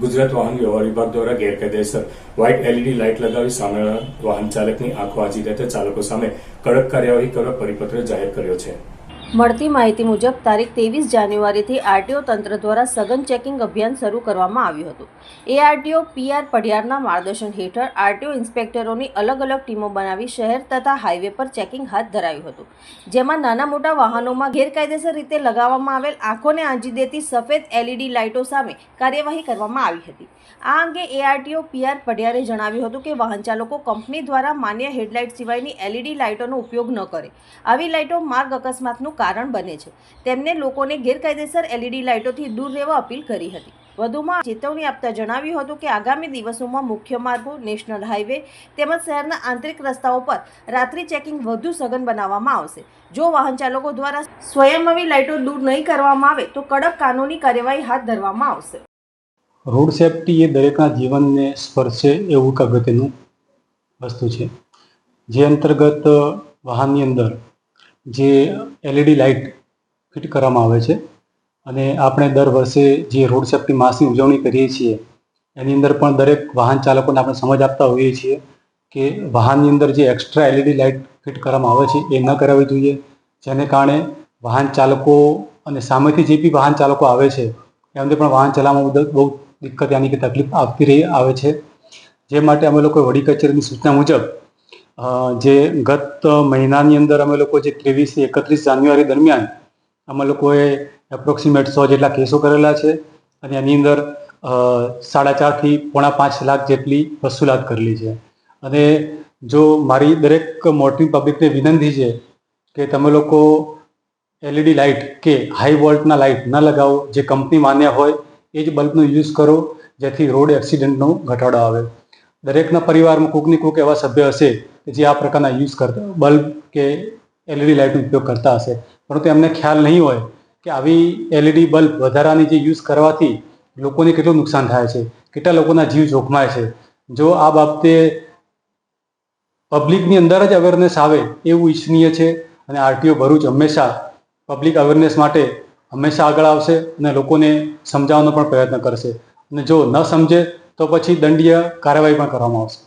ગુજરાત વાહન વ્યવહાર વિભાગ દ્વારા ગેરકાયદેસર વ્હાઇટ એલઈડી લાઇટ લગાવી સામેવાળા વાહન ચાલકની આંખો આજી રહેતા ચાલકો સામે કડક કાર્યવાહી કરવા પરિપત્ર જાહેર કર્યો છે. મળતી માહિતી મુજબ, તારીખ ત્રેવીસ જાન્યુઆરીથી આરટીઓ તંત્ર દ્વારા સઘન ચેકિંગ અભિયાન શરૂ કરવામાં આવ્યું હતું. એ આરટીઓ પીઆર પઢિયારના માર્ગદર્શન હેઠળ આરટીઓ ઇન્સ્પેક્ટરોની અલગ અલગ ટીમો બનાવી શહેર તથા હાઈવે પર ચેકિંગ હાથ ધરાયું હતું. જેમાં નાના મોટા વાહનોમાં ગેરકાયદેસર રીતે લગાવવામાં આવેલ આંખોને આંજી દેતી સફેદ એલઈડી લાઇટો સામે કાર્યવાહી કરવામાં આવી હતી. આ અંગે એઆરટીઓ પીઆર પઢિયારે જણાવ્યું હતું કે, વાહન ચાલકો કંપની દ્વારા માન્ય હેડલાઇટ સિવાયની એલઈડી લાઇટોનો ઉપયોગ ન કરે. આવી લાઇટો માર્ગ અકસ્માતનું કારણ બને છે. તેમને લોકોને ગેરકાયદેસર એલઈડી લાઇટોથી દૂર રહેવા અપીલ કરી હતી. વધુમાં ચેતવણી આપતા જણાવ્યું હતું કે આગામી દિવસોમાં મુખ્ય માર્ગો, નેશનલ હાઈવે તેમજ શહેરના આંતરિક રસ્તાઓ પર રાત્રિ ચેકિંગ વધુ સઘન બનાવવામાં આવશે. જો વાહન ચાલકો દ્વારા સ્વયંભવી લાઇટો દૂર નહીં કરવામાં આવે, તો કડક કાનૂની કાર્યવાહી હાથ ધરવામાં આવશે. રોડ સેફટી એ દરેકના જીવનને સ્પર્શે એવું એક અગત્યનું વસ્તુ છે. જે અંતર્ગત વાહનની અંદર જે એલઈડી લાઇટ ફિટ કરવામાં આવે છે. અને આપણે દર વર્ષે જે રોડ સેફ્ટી માસની ઉજવણી કરીએ છીએ, એની અંદર પણ દરેક વાહન ચાલકોને આપણે સમજ આપતા હોઈએ છીએ કે વાહનની અંદર જે એક્સ્ટ્રા એલઈડી લાઇટ ફિટ કરવામાં આવે છે એ ન કરાવવી જોઈએ. જેને કારણે વાહન ચાલકો અને સામેથી જે બી વાહન ચાલકો આવે છે એમને પણ વાહન ચલાવવામાં બહુ દિક્કત યાની કે તકલીફ આવતી રહી, આવે છે. જે માટે અમે લોકો વડી કચેરીની સૂચના મુજબ જે ગત મહિનાની અંદર અમે લોકો જે ત્રેવીસથી એકત્રીસ જાન્યુઆરી દરમિયાન અમે લોકોએ એપ્રોક્સિમેટ સો જેટલા કેસો કરેલા છે અને એની અંદર સાડા ચારથી પોણા પાંચ લાખ જેટલી વસૂલાત કરેલી છે. અને જો મારી દરેક મોટી પબ્લિકને વિનંતી છે કે તમે લોકો એલઈડી લાઇટ કે હાઈ વોલ્ટના લાઇટ ન લગાવો, જે કંપની માન્ય હોય, એ જ બલ્બનો યુઝ કરો, જેથી રોડ એક્સિડન્ટનો ઘટાડો આવે. દરેકના પરિવારમાં કૂકની કોઈક એવા સભ્ય હશે જે આ પ્રકારના યુઝ કરતા બલ્બ કે એલઈડી લાઇટનો ઉપયોગ કરતા હશે. પરંતુ એમને ખ્યાલ નહીં હોય કે આવી એલઈડી બલ્બ વધારાની જે યુઝ કરવાથી લોકોને કેટલું નુકસાન થાય છે, કેટલા લોકોના જીવ જોખમાય છે. જો આ બાબતે પબ્લિકની અંદર જ અવેરનેસ આવે એવું ઈચ્છનીય છે અને આરટીઓ ભરૂચ હંમેશા પબ્લિક અવેરનેસ માટે હંમેશા આગળ આવશે અને લોકોને સમજાવવાનો પણ પ્રયત્ન કરશે. અને જો ન સમજે તો પછી દંડીય કાર્યવાહી પણ કરવામાં આવશે.